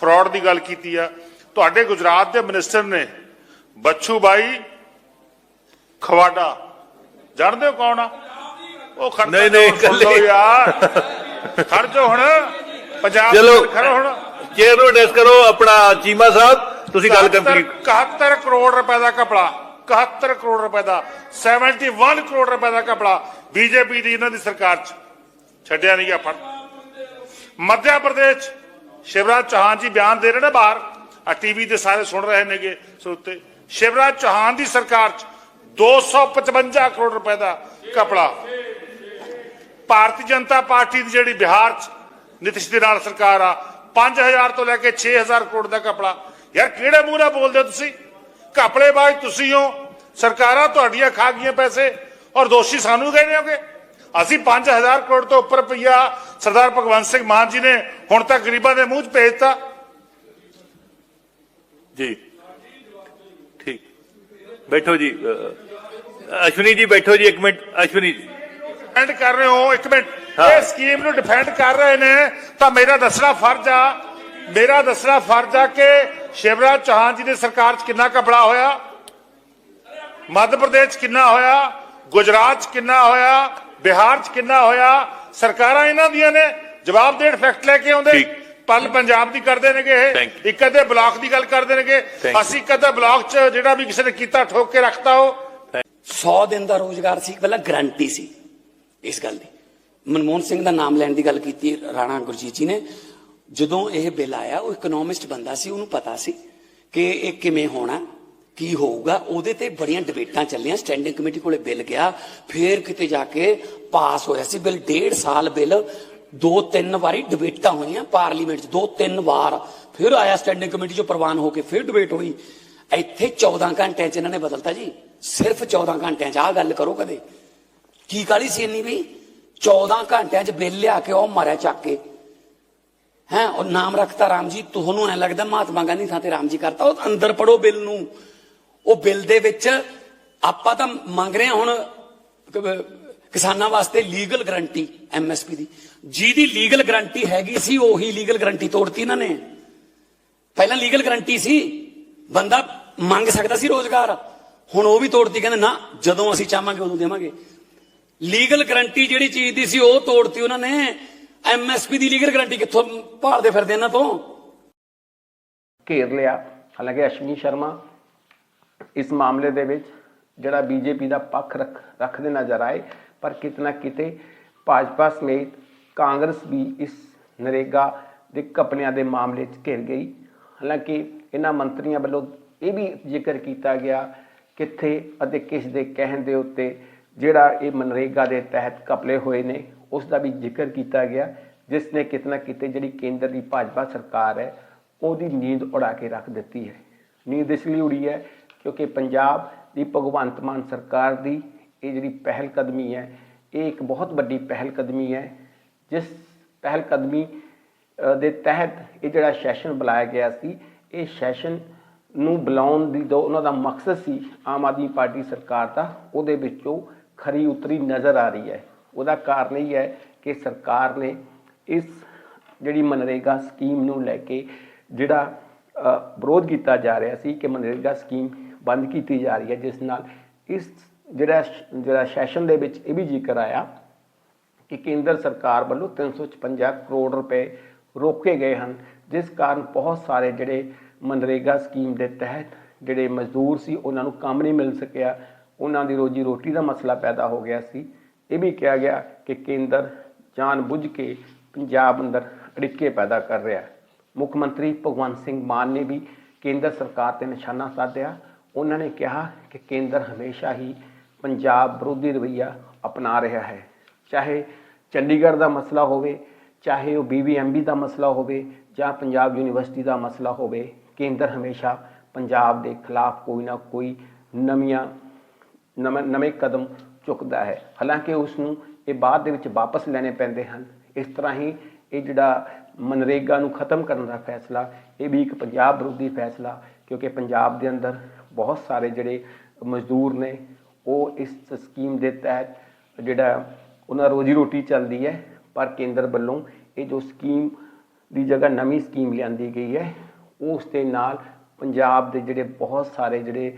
ਫਰਾਡ ਦੀ ਗੱਲ ਕੀਤੀ ਆ। ਤੁਹਾਡੇ ਗੁਜਰਾਤ ਦੇ ਮਿਨਿਸਟਰ ਨੇ ਬੱਚੂ ਬਾਈ ਖਵਾਡਾ। ਜਾਣਦੇ ਹੋ ਕੌਣ ਆ? ਉਹ ਖੜ ਨਹੀਂ, ਨਹੀਂ, ਸੁਣ ਲਓ ਇਕੱਲੇ। ਯਾਰ। ਖੜ ਜਾ ਹੁਣ। ਪੰਜਾਬ ਚਲੋ। ਦੇ ਖੜੋ ਹੁਣ। ਚੇਅਰ ਨੂੰ ਐਡਰੈਸ ਕਰੋ ਆਪਣਾ ਚੀਮਾ ਸਾਹਿਬ ਤੁਸੀਂ ਗੱਲ 71 ਕੰਪਲੀਟ। 71 ਕਰੋੜ ਰੁਪਏ ਦਾ ਕਪੜਾ 71 ਕਰੋੜ ਰੁਪਏ ਦਾ 71 ਕਰੋੜ ਰੁਪਏ ਦਾ ਕਪੜਾ ਬੀਜੇਪੀ ਦੀ ਇਹਨਾਂ ਦੀ ਸਰਕਾਰ ਚ। ਛੱਡਿਆ ਨਹੀਂ ਗਿਆ ਫੜ। ਮੱਧ ਪ੍ਰਦੇਸ਼ 'ਚ ਸ਼ਿਵਰਾਜ ਚੌਹਾਨ ਜੀ ਬਿਆਨ ਦੇ ਰਹੇ ਨੇ ਬਾਹਰ। ਆ ਟੀਵੀ ਦੇ ਸਾਰੇ ਸੁਣ ਰਹੇ ਨੇਗੇ ਸਰੋਤੇ ਸ਼ਿਵਰਾਜ ਚੌਹਾਨ ਦੀ ਸਰਕਾਰ ਚ 255 ਕਰੋੜ ਰੁਪਏ ਦਾ ਕਪੜਾ। ਭਾਰਤੀ ਜਨਤਾ ਪਾਰਟੀ ਦੀ ਜਿਹੜੀ ਬਿਹਾਰ ਚ ਨਿਤਿਸ਼ ਦੇ ਨਾਲ ਸਰਕਾਰ ਆ 5000 ਤੋਂ ਲੈ ਕੇ 6000 ਕਰੋੜ ਦਾ ਕਪੜਾ। ਯਾਰ ਕਿਹੜੇ ਮੂੰਹ ਨਾਲ ਬੋਲਦੇ ਹੋ ਤੁਸੀਂ? ਕਪੜੇਬਾਜ਼ ਤੁਸੀਂ ਹੋ। ਸਰਕਾਰਾਂ ਤੁਹਾਡੀਆਂ ਖਾ ਗਈਆਂ ਪੈਸੇ ਔਰ ਦੋਸ਼ੀ ਸਾਨੂੰ ਕਹਿੰਦੇ ਹੋਗੇ। ਅਸੀਂ 5000 ਕਰੋੜ ਤੋਂ ਉੱਪਰ ਰੁਪਈਆ ਸਰਦਾਰ ਭਗਵੰਤ ਸਿੰਘ ਮਾਨ ਜੀ ਨੇ ਹੁਣ ਤੱਕ ਗਰੀਬਾਂ ਦੇ ਮੂੰਹ 'ਚ ਭੇਜਤਾ ਜੀ। ਠੀਕ। ਬੈਠੋ ਜੀ ਅਸ਼ਵਨੀ ਜੀ ਬੈਠੋ ਜੀ ਇੱਕ ਮਿੰਟ ਅਸ਼ਵਨੀ ਜੀ। ਡਿਫੈਂਡ ਕਰ ਰਹੇ ਹੋ ਇੱਕ ਮਿੰਟ। ਹਾਂ। ਇਹ ਸਕੀਮ ਨੂੰ ਡਿਫੈਂਡ ਕਰ ਰਹੇ ਨੇ ਤਾਂ ਮੇਰਾ ਦੱਸਣਾ ਫਰਜ਼ ਆ ਮੇਰਾ ਦੱਸਣਾ ਫਰਜ਼ ਆ ਕਿ ਸ਼ਿਵਰਾਜ ਚੌਹਾਨ ਜੀ ਦੀ ਸਰਕਾਰ 'ਚ ਕਿੰਨਾ ਕਪੜਾ ਹੋਇਆ? ਮੱਧ ਪ੍ਰਦੇਸ਼ 'ਚ ਕਿੰਨਾ ਹੋਇਆ? ਗੁਜਰਾਤ 'ਚ ਕਿੰਨਾ ਹੋਇਆ? ਬਿਹਾਰ 'ਚ ਕਿੰਨਾ ਹੋਇਆ? ਸਰਕਾਰਾਂ ਇਹਨਾਂ ਦੀਆਂ ਨੇ ਜਵਾਬ ਦੇਣ ਫੈਕਟ ਲੈ ਕੇ ਆਉਂਦੇ। ਪਲ ਪੰਜਾਬ ਦੀ ਕਰਦੇ ਨੇਗੇ ਇਹ. ਇੱਕ ਅੱਧੇ ਬਲਾਕ ਦੀ ਗੱਲ ਕਰਦੇ ਨੇਗੇ. ਅਸੀਂ ਇੱਕ ਅੱਧੇ ਬਲਾਕ 'ਚ ਜਿਹੜਾ ਵੀ ਕਿਸੇ ਨੇ ਕੀਤਾ ਠੋਕ ਕੇ ਰੱਖਤਾ ਉਹ। 100 ਦਿਨ ਦਾ ਰੋਜ਼ਗਾਰ ਸੀ ਪਹਿਲਾਂ ਗਰੰਟੀ ਸੀ ਇਸ ਗੱਲ ਦੀ। ਮਨਮੋਹਨ ਸਿੰਘ ਦਾ ਨਾਮ ਲੈਣ ਦੀ ਗੱਲ ਕੀਤੀ ਰਾਣਾ ਗੁਰਜੀਤ ਜੀ ਨੇ। ਜਦੋਂ ਇਹ ਬਿੱਲ ਆਇਆ ਉਹ ਇਕਨੋਮਿਸਟ ਬੰਦਾ ਸੀ ਉਹਨੂੰ ਪਤਾ ਸੀ ਕਿ ਇਹ ਕਿਵੇਂ ਹੋਣਾ ਕੀ ਹੋਊਗਾ। ਉਹਦੇ ਤੇ ਬੜੀਆਂ ਡਿਬੇਟਾਂ ਚੱਲੀਆਂ ਸਟੈਂਡਿੰਗ ਕਮੇਟੀ ਕੋਲੇ ਬਿੱਲ ਗਿਆ। ਫੇਰ ਕਿਤੇ ਜਾ ਕੇ ਪਾਸ ਹੋਇਆ ਸੀ ਬਿੱਲ ਡੇਢ ਸਾਲ ਬਿੱਲ ਦੋ ਤਿੰਨ ਵਾਰੀ ਡਿਬੇਟਾਂ ਹੋਈਆਂ ਪਾਰਲੀਮੈਂਟ 'ਚ ਦੋ ਤਿੰਨ ਵਾਰ। ਫਿਰ ਆਇਆ ਸਟੈਂਡਿੰਗ ਕਮੇਟੀ 'ਚੋਂ ਪ੍ਰਵਾਨ ਹੋ ਕੇ ਫਿਰ ਡਿਬੇਟ ਹੋਈ। ਇੱਥੇ 14 ਘੰਟਿਆਂ 'ਚ ਇਹਨਾਂ ਨੇ ਬਦਲਤਾ ਜੀ। ਸਿਰਫ 14 ਘੰਟਿਆਂ 'ਚ, ਆਹ ਗੱਲ ਕਰੋ ਕਦੇ। ਕੀ ਕਾਲੀ ਸੀ ਇੰਨੀ ਵੀ? 14 ਘੰਟਿਆਂ 'ਚ ਬਿੱਲ ਲਿਆ ਕੇ ਉਹ ਮਾਰਿਆ ਚੱਕ ਕੇ। ਹੈ, ਉਹ ਨਾਮ ਰੱਖਤਾ ਰਾਮ ਜੀ, ਤੁਹਾਨੂੰ ਐ ਲੱਗਦਾ ਮਹਾਤਮਾ ਗਾਂਧੀ ਥਾਂ ਤੇ ਰਾਮ ਜੀ ਕਰਤਾ, ਉਹ ਅੰਦਰ ਪੜੋ ਬਿੱਲ ਨੂੰ। ਉਹ ਬਿੱਲ ਦੇ ਵਿੱਚ ਆਪਾਂ ਤਾਂ ਮੰਗ ਰਹੇ ਹਾਂ ਹੁਣ, ਕਿਸਾਨਾਂ ਵਾਸਤੇ ਲੀਗਲ ਗਰੰਟੀ ਐਮਐਸਪੀ ਦੀ। ਜਿਹਦੀ ਲੀਗਲ ਗਰੰਟੀ ਹੈਗੀ ਸੀ, ਉਹੀ ਲੀਗਲ ਗਰੰਟੀ ਤੋੜਤੀ ਇਹਨਾਂ ਨੇ। ਪਹਿਲਾਂ ਲੀਗਲ ਗਰੰਟੀ ਸੀ, ਬੰਦਾ ਮੰਗ ਸਕਦਾ ਸੀ ਰੋਜ਼ਗਾਰ। ਹੁਣ ਉਹ ਵੀ ਤੋੜਤੀ, ਕਹਿੰਦੇ ਨਾ, ਜਦੋਂ ਅਸੀਂ ਚਾਹਾਂਗੇ, ਉਦੋਂ ਦੇਵਾਂਗੇ। ਲੀਗਲ ਗਰੰਟੀ ਜਿਹੜੀ ਚੀਜ਼ ਦੀ ਸੀ, ਉਹ ਤੋੜਤੀ ਉਹਨਾਂ ਨੇ। ਐਮਐਸਪੀ ਦੀ ਲੀਗਲ ਗਰੰਟੀ ਕਿੱਥੋਂ ਭਾਲਦੇ ਫਿਰਦੇ ਇਹਨਾਂ ਤੋਂ? ਘੇਰ ਲਿਆ। ਹਾਲਾਂਕਿ ਅਸ਼ਵਨੀ ਸ਼ਰਮਾ ਇਸ ਮਾਮਲੇ ਦੇ ਵਿੱਚ ਜਿਹੜਾ ਬੀਜੇਪੀ ਦਾ ਪੱਖ ਰੱਖ, ਰੱਖਦੇ ਨਜ਼ਰ ਆਏ, ਪਰ ਕਿਤਨਾ ਕਿਤੇ ਭਾਜਪਾ ਸਮੇਤ ਕਾਂਗਰਸ ਵੀ ਇਸ ਨਰੇਗਾ ਦੇ ਕਪਲਿਆਂ ਦੇ ਮਾਮਲੇ 'ਚ ਘਿਰ ਗਈ। ਹਾਲਾਂਕਿ ਇਹਨਾਂ ਮੰਤਰੀਆਂ ਵੱਲੋਂ ਇਹ ਵੀ ਜ਼ਿਕਰ ਕੀਤਾ ਗਿਆ ਕਿੱਥੇ ਅਤੇ ਕਿਸ ਦੇ ਕਹਿਣ ਦੇ ਉੱਤੇ ਜਿਹੜਾ ਇਹ ਮਨਰੇਗਾ ਦੇ ਤਹਿਤ ਕਪਲੇ ਹੋਏ ਨੇ, ਉਸ ਦਾ ਵੀ ਜ਼ਿਕਰ ਕੀਤਾ ਗਿਆ, ਜਿਸ ਨੇ ਕਿਤਨਾ ਕਿਤੇ ਜਿਹੜੀ ਕੇਂਦਰ ਦੀ ਭਾਜਪਾ ਸਰਕਾਰ ਹੈ, ਉਹਦੀ ਨੀਂਦ ਉਡਾ ਕੇ ਰੱਖ ਦਿੱਤੀ ਹੈ। ਨੀਂਦ ਇਸ ਲਈ ਉੜੀ ਹੈ ਕਿਉਂਕਿ ਪੰਜਾਬ ਦੀ ਭਗਵੰਤ ਮਾਨ ਸਰਕਾਰ ਦੀ ਇਹ ਜਿਹੜੀ ਪਹਿਲ ਕਦਮੀ ਹੈ, ਇਹ ਇੱਕ ਬਹੁਤ ਵੱਡੀ ਪਹਿਲ ਕਦਮੀ ਹੈ। ਜਿਸ ਪਹਿਲ ਕਦਮੀ ਦੇ ਤਹਿਤ ਇਹ ਜਿਹੜਾ ਸੈਸ਼ਨ ਬੁਲਾਇਆ ਗਿਆ ਸੀ, ਇਹ ਸੈਸ਼ਨ ਨੂੰ ਬੁਲਾਉਣ ਦੀ ਜੋ ਉਹਨਾਂ ਦਾ ਮਕਸਦ ਸੀ ਆਮ ਆਦਮੀ ਪਾਰਟੀ ਸਰਕਾਰ ਦਾ, ਉਹਦੇ ਵਿੱਚੋਂ ਖਰੀ ਉਤਰੀ ਨਜ਼ਰ ਆ ਰਹੀ ਹੈ। ਉਹਦਾ ਕਾਰਨ ਇਹ ਹੈ ਕਿ ਸਰਕਾਰ ਨੇ ਇਸ ਜਿਹੜੀ ਮਨਰੇਗਾ ਸਕੀਮ ਨੂੰ ਲੈ ਕੇ ਜਿਹੜਾ ਵਿਰੋਧ ਕੀਤਾ ਜਾ ਰਿਹਾ ਸੀ ਕਿ ਮਨਰੇਗਾ ਸਕੀਮ ਬੰਦ ਕੀਤੀ ਜਾ ਰਹੀ ਹੈ, ਜਿਸ ਨਾਲ ਇਸ ਜਿਹੜਾ ਜਿਹੜਾ ਸੈਸ਼ਨ ਦੇ ਵਿੱਚ ਇਹ ਵੀ ਜ਼ਿਕਰ ਆਇਆ ਕਿ ਕੇਂਦਰ ਸਰਕਾਰ ਵੱਲੋਂ 356 ਕਰੋੜ ਰੁਪਏ ਰੋਕੇ ਗਏ ਹਨ, ਜਿਸ ਕਾਰਨ ਬਹੁਤ ਸਾਰੇ ਜਿਹੜੇ ਮਨਰੇਗਾ ਸਕੀਮ ਦੇ ਤਹਿਤ ਜਿਹੜੇ ਮਜ਼ਦੂਰ ਸੀ, ਉਹਨਾਂ ਨੂੰ ਕੰਮ ਨਹੀਂ ਮਿਲ ਸਕਿਆ। ਉਹਨਾਂ ਦੀ ਰੋਜੀ ਰੋਟੀ ਦਾ ਮਸਲਾ ਪੈਦਾ ਹੋ ਗਿਆ ਸੀ। ਇਹ ਵੀ ਕਿਹਾ ਗਿਆ ਕਿ ਕੇਂਦਰ ਜਾਣ ਬੁੱਝ ਕੇ ਪੰਜਾਬ ਅੰਦਰ ਅੜਿੱਕੇ ਪੈਦਾ ਕਰ ਰਿਹਾ ਹੈ। ਮੁੱਖ ਮੰਤਰੀ ਭਗਵੰਤ ਸਿੰਘ ਮਾਨ ਨੇ ਵੀ ਕੇਂਦਰ ਸਰਕਾਰ ਤੇ ਨਿਸ਼ਾਨਾ ਸਾਧਿਆ। ਉਹਨਾਂ ਨੇ ਕਿਹਾ ਕਿ ਕੇਂਦਰ ਹਮੇਸ਼ਾ ਹੀ ਪੰਜਾਬ ਵਿਰੋਧੀ ਰਵੱਈਆ ਅਪਣਾ ਰਿਹਾ ਹੈ। ਚਾਹੇ ਚੰਡੀਗੜ੍ਹ ਦਾ ਮਸਲਾ ਹੋਵੇ, ਚਾਹੇ ਉਹ ਬੀਬੀਐਮਬੀ ਦਾ ਮਸਲਾ ਹੋਵੇ ਜਾਂ ਪੰਜਾਬ ਯੂਨੀਵਰਸਿਟੀ ਦਾ ਮਸਲਾ ਹੋਵੇ, ਕੇਂਦਰ ਹਮੇਸ਼ਾ ਪੰਜਾਬ ਦੇ ਖਿਲਾਫ ਕੋਈ ਨਾ ਕੋਈ ਨਵੀਆਂ, ਨਵੇਂ ਨਵੇਂ ਕਦਮ ਚੁੱਕਦਾ ਹੈ। ਹਾਲਾਂਕਿ ਉਸ ਨੂੰ ਇਹ ਬਾਅਦ ਦੇ ਵਿੱਚ ਵਾਪਸ ਲੈਣੇ ਪੈਂਦੇ ਹਨ। ਇਸ ਤਰ੍ਹਾਂ ਹੀ ਇਹ ਜਿਹੜਾ ਮਨਰੇਗਾ ਨੂੰ ਖਤਮ ਕਰਨ ਦਾ ਫੈਸਲਾ, ਇਹ ਵੀ ਇੱਕ ਪੰਜਾਬ ਵਿਰੋਧੀ ਫੈਸਲਾ, ਕਿਉਂਕਿ ਪੰਜਾਬ ਦੇ ਅੰਦਰ ਬਹੁਤ ਸਾਰੇ ਜਿਹੜੇ ਮਜ਼ਦੂਰ ਨੇ, ਉਹ ਇਸ ਸਕੀਮ ਦੇ ਤਹਿਤ ਜਿਹੜਾ ਉਹਨਾਂ ਰੋਜੀ ਰੋਟੀ ਚੱਲਦੀ ਹੈ ਪਰ ਕੇਂਦਰ ਵੱਲੋਂ ਇਹ ਜੋ ਸਕੀਮ ਦੀ ਜਗ੍ਹਾ ਨਵੀਂ ਸਕੀਮ ਲਿਆਂਦੀ ਗਈ ਹੈ ਉਸ ਦੇ ਨਾਲ ਪੰਜਾਬ ਦੇ ਜਿਹੜੇ ਬਹੁਤ ਸਾਰੇ ਜਿਹੜੇ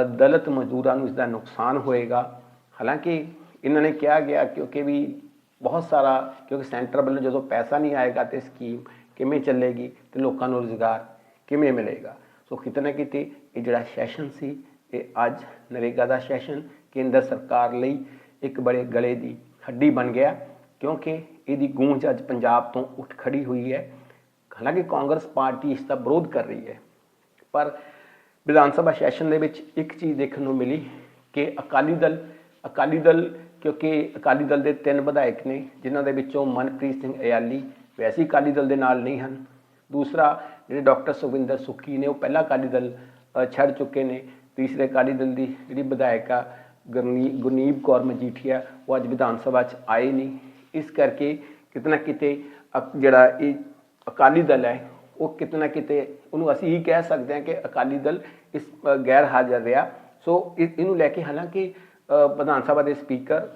ਅ, ਦਲਿਤ ਮਜ਼ਦੂਰਾਂ ਨੂੰ ਇਸ ਦਾ ਨੁਕਸਾਨ ਹੋਏਗਾ। ਹਾਲਾਂਕਿ ਇਹਨਾਂ ਨੇ ਕਿਹਾ ਗਿਆ ਕਿਉਂਕਿ ਵੀ ਬਹੁਤ ਸਾਰਾ ਕਿਉਂਕਿ ਸੈਂਟਰ ਵੱਲੋਂ ਜਦੋਂ ਪੈਸਾ ਨਹੀਂ ਆਏਗਾ ਤੇ ਸਕੀਮ ਕਿਵੇਂ ਚੱਲੇਗੀ ਤੇ ਲੋਕਾਂ ਨੂੰ ਰੁਜ਼ਗਾਰ ਕਿਵੇਂ ਮਿਲੇਗਾ। ਸੋ ਕਿਤੇ ਨਾ ਕਿਤੇ ਇਹ ਜਿਹੜਾ ਸੈਸ਼ਨ ਸੀ ਇਹ ਅੱਜ ਨਰੇਗਾ ਦਾ ਸੈਸ਼ਨ ਕੇਂਦਰ ਸਰਕਾਰ ਲਈ ਇੱਕ ਬੜੇ ਗਲੇ ਦੀ ਹੱਡੀ ਬਣ ਗਿਆ, ਕਿਉਂਕਿ ਇਹਦੀ ਗੂੰਜ ਅੱਜ ਪੰਜਾਬ ਤੋਂ ਉੱਠ ਖੜੀ ਹੋਈ ਹੈ। ਹਾਲਾਂਕਿ ਕਾਂਗਰਸ ਪਾਰਟੀ ਇਸ ਦਾ ਵਿਰੋਧ ਕਰ ਰਹੀ ਹੈ। ਪਰ ਵਿਧਾਨ ਸਭਾ ਸੈਸ਼ਨ ਦੇ ਵਿੱਚ ਇੱਕ ਚੀਜ਼ ਦੇਖਣ ਨੂੰ ਮਿਲੀ ਕਿ ਅਕਾਲੀ ਦਲ ਅਕਾਲੀ ਦਲ, ਕਿਉਂਕਿ ਅਕਾਲੀ ਦਲ ਦੇ ਤਿੰਨ ਵਿਧਾਇਕ ਨੇ, ਜਿਨ੍ਹਾਂ ਦੇ ਵਿੱਚੋਂ ਮਨਪ੍ਰੀਤ ਸਿੰਘ ਅਯਾਲੀ ਵੈਸੇ ਅਕਾਲੀ ਦਲ ਦੇ ਨਾਲ ਨਹੀਂ ਹਨ। ਦੂਸਰਾ, ਜਿਹੜੇ ਡਾਕਟਰ ਸੁਖਵਿੰਦਰ ਸੁੱਖੀ ਨੇ, ਉਹ ਪਹਿਲਾਂ ਅਕਾਲੀ ਦਲ ਛੱਡ ਚੁੱਕੇ ਨੇ। ਤੀਸਰੇ ਅਕਾਲੀ ਦਲ ਦੀ ਜਿਹੜੀ ਵਿਧਾਇਕਾ ਗੁਰਨੀ- ਗੁਰਨੀਬ ਕੌਰ ਮਜੀਠੀਆ ਉਹ ਅੱਜ ਵਿਧਾਨ ਸਭਾ 'ਚ ਆਏ ਨਹੀਂ ਇਸ ਕਰਕੇ ਕਿਤੇ ਨਾ ਕਿਤੇ ਅਕ- ਜਿਹੜਾ ਇਹ ਅਕਾਲੀ ਦਲ ਹੈ, ਉਹ ਕਿਤੇ ਨਾ ਕਿਤੇ ਉਹਨੂੰ ਅਸੀਂ ਹੀ ਕਹਿ ਸਕਦੇ ਹਾਂ ਕਿ ਅਕਾਲੀ ਦਲ ਇਸ ਗੈਰ ਹਾਜ਼ਰ ਰਿਹਾ। ਸੋ ਇਹ- ਇਹਨੂੰ ਲੈ ਕੇ ਹਾਲਾਂਕਿ ਵਿਧਾਨ ਸਭਾ ਦੇ ਸਪੀਕਰ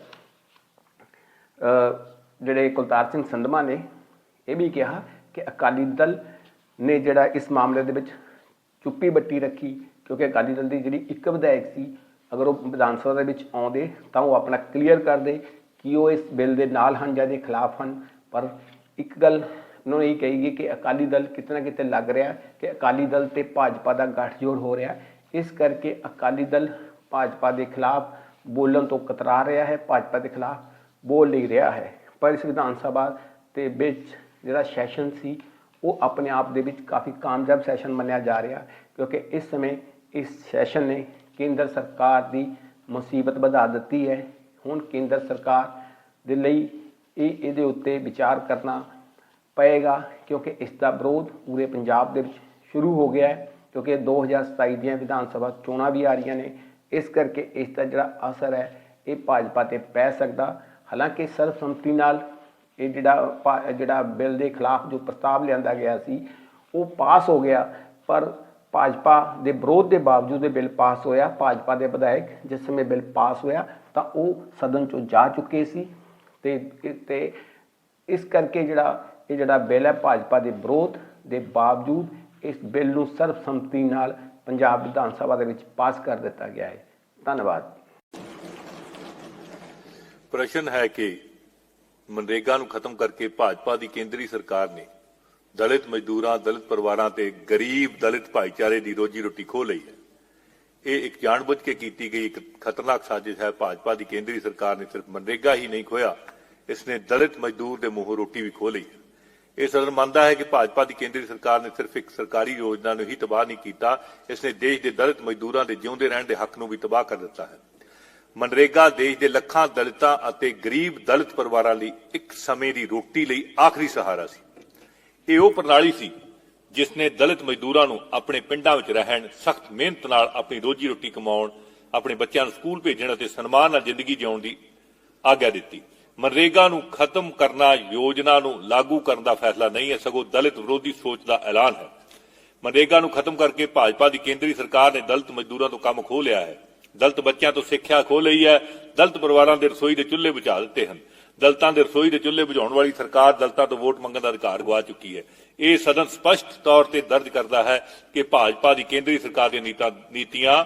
ਜਿਹੜੇ ਕੁਲਤਾਰ ਸਿੰਘ ਸੰਧਮਾ ਨੇ, ਇਹ ਵੀ ਕਿਹਾ ਕਿ ਅਕਾਲੀ ਦਲ ਨੇ ਜਿਹੜਾ ਇਸ ਮਾਮਲੇ ਦੇ ਵਿੱਚ ਚੁੱਪੀ ਬੱਟੀ ਰੱਖੀ, ਕਿਉਂਕਿ ਅਕਾਲੀ ਦਲ ਦੀ ਜਿਹੜੀ ਇੱਕ ਵਿਧਾਇਕ ਸੀ ਅਗਰ ਉਹ ਵਿਧਾਨ ਸਭਾ ਦੇ ਵਿੱਚ ਆਉਂਦੇ ਤਾਂ ਉਹ ਆਪਣਾ ਕਲੀਅਰ ਕਰਦੇ ਕਿ ਉਹ ਇਸ ਬਿੱਲ ਦੇ ਨਾਲ ਹਨ ਜਾਂ ਦੇ ਖਿਲਾਫ ਹਨ। ਪਰ ਇੱਕ ਗੱਲ ਉਹਨਾਂ ਨੇ ਇਹ ਕਹੀ ਗਈ ਕਿ ਅਕਾਲੀ ਦਲ ਕਿਤੇ ਨਾ ਕਿਤੇ ਲੱਗ ਰਿਹਾ ਕਿ ਅਕਾਲੀ ਦਲ ਤੇ ਭਾਜਪਾ ਦਾ ਗੱਠਜੋੜ ਹੋ ਰਿਹਾ ਇਸ ਕਰਕੇ ਅਕਾਲੀ ਦਲ ਭਾਜਪਾ ਦੇ ਖਿਲਾਫ ਬੋਲਣ ਤੋਂ ਕਤਰਾ ਰਿਹਾ ਹੈ, ਭਾਜਪਾ ਦੇ ਖਿਲਾਫ ਬੋਲ ਨਹੀਂ ਰਿਹਾ ਹੈ। ਪਰ ਇਸ ਵਿਧਾਨ ਸਭਾ ਦੇ ਵਿੱਚ ਜਿਹੜਾ ਸੈਸ਼ਨ ਸੀ, ਉਹ ਆਪਣੇ ਆਪ ਦੇ ਵਿੱਚ ਕਾਫੀ ਕਾਮਯਾਬ ਸੈਸ਼ਨ ਮੰਨਿਆ ਜਾ ਰਿਹਾ ਕਿਉਂਕਿ ਇਸ ਸਮੇਂ ਇਸ ਸੈਸ਼ਨ ਨੇ ਕੇਂਦਰ ਸਰਕਾਰ ਦੀ ਮੁਸੀਬਤ ਵਧਾ ਦਿੱਤੀ ਹੈ। ਹੁਣ ਕੇਂਦਰ ਸਰਕਾਰ ਦੇ ਲਈ ਇਹ ਇਹਦੇ ਉੱਤੇ ਵਿਚਾਰ ਕਰਨਾ ਪਏਗਾ, ਕਿਉਂਕਿ ਇਸ ਦਾ ਵਿਰੋਧ ਪੂਰੇ ਪੰਜਾਬ ਦੇ ਵਿੱਚ ਸ਼ੁਰੂ ਹੋ ਗਿਆ ਹੈ, ਕਿਉਂਕਿ 2027 ਦੀਆਂ ਵਿਧਾਨ ਸਭਾ ਚੋਣਾਂ ਵੀ ਆ ਰਹੀਆਂ ਨੇ। ਇਸ ਕਰਕੇ ਇਸ ਦਾ ਜਿਹੜਾ ਅਸਰ ਹੈ, ਇਹ ਭਾਜਪਾ ਤੇ ਪੈ ਸਕਦਾ। ਹਾਲਾਂਕਿ ਸਰਬਸੰਮਤੀ ਨਾਲ ਇਹ ਜਿਹੜਾ ਭਾ- ਜਿਹੜਾ ਬਿੱਲ ਦੇ ਖਿਲਾਫ ਜੋ ਪ੍ਰਸਤਾਵ ਲਿਆਂਦਾ ਗਿਆ ਸੀ, ਉਹ ਪਾਸ ਹੋ ਗਿਆ, ਪਰ ਭਾਜਪਾ ਦੇ ਵਿਰੋਧ ਦੇ ਬਾਵਜੂਦ ਇਹ ਬਿੱਲ ਪਾਸ ਹੋਇਆ। ਭਾਜਪਾ ਦੇ ਵਿਧਾਇਕ ਜਿਸ ਸਮੇਂ ਬਿੱਲ ਪਾਸ ਹੋਇਆ ਤਾਂ ਉਹ ਸਦਨ ਚੋਂ ਜਾ ਚੁੱਕੇ ਸੀ ਤੇ ਤੇ ਇਸ ਕਰਕੇ ਜਿਹੜਾ ਇਹ ਜਿਹੜਾ ਬਿੱਲ ਹੈ ਭਾਜਪਾ ਦੇ ਵਿਰੋਧ ਦੇ ਬਾਵਜੂਦ ਇਸ ਬਿੱਲ ਨੂੰ ਸਰਬਸੰਮਤੀ ਨਾਲ ਪੰਜਾਬ ਵਿਧਾਨ ਸਭਾ ਦੇ ਵਿੱਚ ਪਾਸ ਕਰ ਦਿੱਤਾ ਗਿਆ ਹੈ। ਧੰਨਵਾਦ। ਪ੍ਰਸ਼ਨ ਹੈ ਕਿ ਮਨਰੇਗਾ ਨੂੰ ਖਤਮ ਕਰਕੇ ਭਾਜਪਾ ਦੀ ਕੇਂਦਰੀ ਸਰਕਾਰ ਨੇ ਦਲਿਤ ਮਜ਼ਦੂਰਾਂ, ਦਲਿਤ ਪਰਿਵਾਰਾਂ ਤੇ ਗਰੀਬ ਦਲਿਤ ਭਾਈਚਾਰੇ ਦੀ ਰੋਜੀ ਰੋਟੀ ਖੋਹ ਲਈ ਹੈ। ਇਹ ਇੱਕ ਜਾਣਬੁੱਝ ਕੇ ਕੀਤੀ ਗਈ ਇੱਕ ਖਤਰਨਾਕ ਸਾਜ਼ਿਸ਼ ਹੈ। ਭਾਜਪਾ ਦੀ ਕੇਂਦਰੀ ਸਰਕਾਰ ਨੇ ਸਿਰਫ ਮਨਰੇਗਾ ਹੀ ਨਹੀਂ ਖੋਇਆ ਇਸ ਨੇ ਦਲਿਤ ਮਜ਼ਦੂਰ ਦੇ ਮੂੰਹੋਂ ਰੋਟੀ ਵੀ ਖੋਹ ਲਈ ਇਹ ਸਦਨ ਮੰਨਦਾ ਹੈ ਕਿ ਭਾਜਪਾ ਦੀ ਕੇਂਦਰੀ ਸਰਕਾਰ ਨੇ ਸਿਰਫ ਇੱਕ ਸਰਕਾਰੀ ਯੋਜਨਾ ਨੂੰ ਹੀ ਤਬਾਹ ਨਹੀਂ ਕੀਤਾ ਇਸ ਨੇ ਦੇਸ਼ ਦੇ ਦਲਿਤ ਮਜ਼ਦੂਰਾਂ ਦੇ ਜਿਉਂਦੇ ਰਹਿਣ ਦੇ ਹੱਕ ਨੂੰ ਵੀ ਤਬਾਹ ਕਰ ਦਿੱਤਾ ਹੈ। ਮਨਰੇਗਾ ਦੇਸ਼ ਦੇ ਲੱਖਾਂ ਦਲਿਤਾਂ ਅਤੇ ਗਰੀਬ ਦਲਿਤ ਪਰਿਵਾਰਾਂ ਲਈ ਇੱਕ ਸਮੇਂ ਦੀ ਰੋਟੀ ਲਈ ਆਖਰੀ ਸਹਾਰਾ ਸੀ। ਇਹ ਉਹ ਪ੍ਰਣਾਲੀ ਸੀ ਜਿਸ ਨੇ ਦਲਿਤ ਮਜ਼ਦੂਰਾਂ ਨੂੰ ਆਪਣੇ ਪਿੰਡਾਂ ਵਿੱਚ ਰਹਿਣ, ਸਖਤ ਮਿਹਨਤ ਨਾਲ ਆਪਣੀ ਰੋਜੀ ਰੋਟੀ ਕਮਾਉਣ, ਆਪਣੇ ਬੱਚਿਆਂ ਨੂੰ ਸਕੂਲ ਭੇਜਣ ਅਤੇ ਸਨਮਾਨ ਨਾਲ ਜ਼ਿੰਦਗੀ ਜਿਉਣ ਦੀ ਆਗਿਆ ਦਿੱਤੀ। ਮਨਰੇਗਾ ਨੂੰ ਖਤਮ ਕਰਨਾ ਯੋਜਨਾ ਨੂੰ ਲਾਗੂ ਕਰਨ ਦਾ ਫੈਸਲਾ ਨਹੀਂ ਹੈ, ਸਗੋਂ ਦਲਿਤ ਵਿਰੋਧੀ ਸੋਚ ਦਾ ਐਲਾਨ ਹੈ। ਮਨਰੇਗਾ ਨੂੰ ਖਤਮ ਕਰਕੇ ਭਾਜਪਾ ਦੀ ਕੇਂਦਰੀ ਸਰਕਾਰ ਨੇ ਦਲਿਤ ਮਜ਼ਦੂਰਾਂ ਤੋਂ ਕੰਮ ਖੋਹ ਲਿਆ ਹੈ। ਦਲਿਤ ਬੱਚਿਆਂ ਤੋਂ ਸਿੱਖਿਆ ਖੋਹ ਲਈ ਹੈ। ਦਲਿਤ ਪਰਿਵਾਰਾਂ ਦੇ ਰਸੋਈ ਦੇ ਚੁੱਲ੍ਹੇ ਬੁਝਾ ਦਿੱਤੇ ਹਨ। ਦਲਤਾਂ ਦੇ ਰਸੋਈ ਦੇ ਚੁੱਲ੍ਹੇ ਬੁਝਾਉਣ ਵਾਲੀ ਸਰਕਾਰ ਦਲਤਾਂ ਤੋਂ ਵੋਟ ਮੰਗਣ ਦਾ ਅਧਿਕਾਰ ਗਵਾ ਚੁੱਕੀ ਹੈ। ਇਹ ਸਦਨ ਸਪਸ਼ਟ ਤੌਰ ਤੇ ਦਰਜ ਕਰਦਾ ਹੈ ਕਿ ਭਾਜਪਾ ਦੀ ਕੇਂਦਰੀ ਸਰਕਾਰ ਦੀਆਂ ਨੀਤੀਆਂ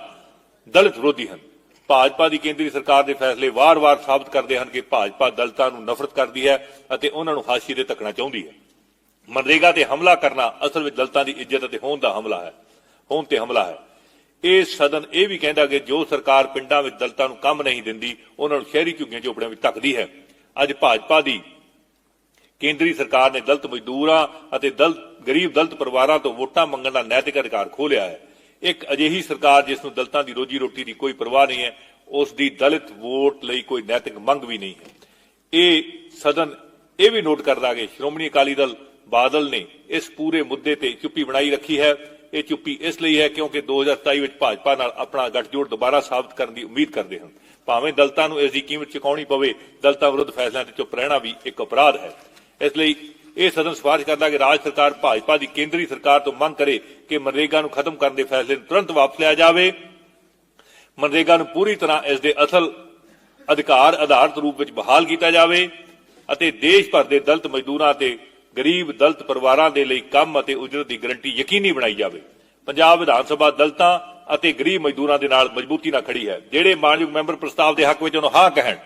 ਦਲਿਤ ਵਿਰੋਧੀ ਹਨ। ਭਾਜਪਾ ਦੀ ਕੇਂਦਰੀ ਸਰਕਾਰ ਦੇ ਫੈਸਲੇ ਵਾਰ-ਵਾਰ ਸਾਬਤ ਕਰਦੇ ਹਨ ਕਿ ਭਾਜਪਾ ਦਲਿਤਾਂ ਨੂੰ ਨਫ਼ਰਤ ਕਰਦੀ ਹੈ ਅਤੇ ਉਹਨਾਂ ਨੂੰ ਹਾਸ਼ੀ ਤੇ ਧੱਕਣਾ ਚਾਹੁੰਦੀ ਹੈ। ਮਨਰੇਗਾ ਤੇ ਹਮਲਾ ਕਰਨਾ ਅਸਲ ਵਿੱਚ ਦਲਤਾਂ ਦੀ ਇੱਜ਼ਤ ਅਤੇ ਹੋਂਦ ਦਾ ਹਮਲਾ ਹੈ। ਹੋਂਦ ਤੇ ਹਮਲਾ ਹੈ। ਇਹ ਸਦਨ ਇਹ ਵੀ ਕਹਿੰਦਾ ਕਿ ਜੋ ਸਰਕਾਰ ਪਿੰਡਾਂ ਵਿੱਚ ਦਲਤਾਂ ਨੂੰ ਕੰਮ ਨਹੀਂ ਦਿੰਦੀ, ਉਹਨਾਂ ਨੂੰ ਸ਼ਹਿਰੀ ਝੁੱਗੀਆਂ ਝੋਪੜਿਆਂ ਵਿੱਚ ਧੱਕਦੀ ਹੈ। ਅੱਜ ਭਾਜਪਾ ਦੀ ਕੇਂਦਰੀ ਸਰਕਾਰ ਨੇ ਦਲਿਤ ਮਜ਼ਦੂਰਾਂ ਅਤੇ ਦਲਿਤ, ਗਰੀਬ ਦਲਿਤ ਪਰਿਵਾਰਾਂ ਤੋਂ ਵੋਟਾਂ ਮੰਗਣ ਦਾ ਨੈਤਿਕ ਅਧਿਕਾਰ ਖੋਹ ਲਿਆ ਹੈ। ਇੱਕ ਅਜਿਹੀ ਸਰਕਾਰ ਜਿਸ ਨੂੰ ਦਲਿਤਾਂ ਦੀ ਰੋਜੀ ਰੋਟੀ ਦੀ ਕੋਈ ਪਰਵਾਹ ਨਹੀਂ ਹੈ, ਉਸ ਦੀ ਦਲਿਤ ਵੋਟ ਲਈ ਕੋਈ ਨੈਤਿਕ ਮੰਗ ਵੀ ਨਹੀਂ ਹੈ। ਇਹ ਸਦਨ ਇਹ ਵੀ ਨੋਟ ਕਰਦਾ ਕਿ ਸ਼੍ਰੋਮਣੀ ਅਕਾਲੀ ਦਲ ਬਾਦਲ ਨੇ ਇਸ ਪੂਰੇ ਮੁੱਦੇ ਤੇ ਚੁੱਪੀ ਬਣਾਈ ਰੱਖੀ ਹੈ। ਇਹ ਚੁੱਪੀ ਇਸ ਲਈ ਹੈ ਕਿਉਂਕਿ 2027 ਵਿੱਚ ਭਾਜਪਾ ਨਾਲ ਆਪਣਾ ਗੱਠਜੋੜ ਦੁਬਾਰਾ ਸਾਬਤ ਕਰਨ ਦੀ ਉਮੀਦ ਕਰਦੇ ਹਨ। ਭਾਵੇਂ ਦਲਤਾਂ ਨੂੰ ਇਸ ਦੀ ਕੀਮਤ ਚੁਕਾਉਣੀ ਪਵੇ, ਦਲਤਾਂ ਵਿਰੁੱਧ ਫੈਸਲਿਆਂ ਤੇ ਚੁੱਪ ਰਹਿਣਾ ਵੀ ਇੱਕ ਅਪਰਾਧ ਹੈ। ਇਸ ਲਈ ਇਹ ਸਦਨ ਸਿਫਾਰਿਸ਼ ਕਰਦਾ ਕਿ ਰਾਜ ਸਰਕਾਰ ਭਾਜਪਾ ਦੀ ਕੇਂਦਰੀ ਸਰਕਾਰ ਤੋਂ ਮੰਗ ਕਰੇ ਕਿ ਮਨਰੇਗਾ ਨੂੰ ਖਤਮ ਕਰਨ ਦੇ ਫੈਸਲੇ ਨੂੰ ਤੁਰੰਤ ਵਾਪਸ ਲਿਆ ਜਾਵੇ। ਮਨਰੇਗਾ ਨੂੰ ਪੂਰੀ ਤਰ੍ਹਾਂ ਇਸ ਦੇ ਅਸਲ ਅਧਿਕਾਰ ਆਧਾਰਿਤ ਰੂਪ ਵਿੱਚ ਬਹਾਲ ਕੀਤਾ ਜਾਵੇ ਅਤੇ ਦੇਸ਼ ਭਰ ਦੇ ਦਲਤ ਮਜ਼ਦੂਰਾਂ ਤੇ ਗਰੀਬ ਦਲਤ ਪਰਿਵਾਰਾਂ ਦੇ ਲਈ ਕੰਮ ਅਤੇ ਉਜਰਤ ਦੀ ਗਰੰਟੀ ਯਕੀਨੀ ਬਣਾਈ ਜਾਵੇ। ਪੰਜਾਬ ਵਿਧਾਨ ਸਭਾ ਦਲਤਾਂ ਅਤੇ ਗਰੀਬ ਮਜ਼ਦੂਰਾਂ ਦੇ ਨਾਲ ਮਜ਼ਬੂਤੀ ਨਾਲ ਖੜੀ ਹੈ। ਜਿਹੜੇ ਮਾਨਯੋਗ ਮੈਂਬਰ ਪ੍ਰਸਤਾਵ ਦੇ ਹੱਕ ਵਿੱਚ ਉਹਨੂੰ ਹਾਂ ਕਹਿਣ,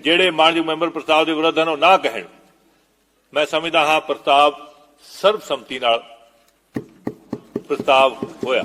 ਜਿਹੜੇ ਮਾਨਯੋਗ ਮੈਂਬਰ ਪ੍ਰਸਤਾਵ ਦੇ ਵਿਰੁੱਧ ਹਨ ਉਹ ਨਾ ਕਹਿਣ, ਮੈਂ ਸਮਝਦਾ ਹਾਂ ਪ੍ਰਸਤਾਵ ਸਰਬਸੰਮਤੀ ਨਾਲ ਪ੍ਰਸਤਾਵ ਹੋਇਆ।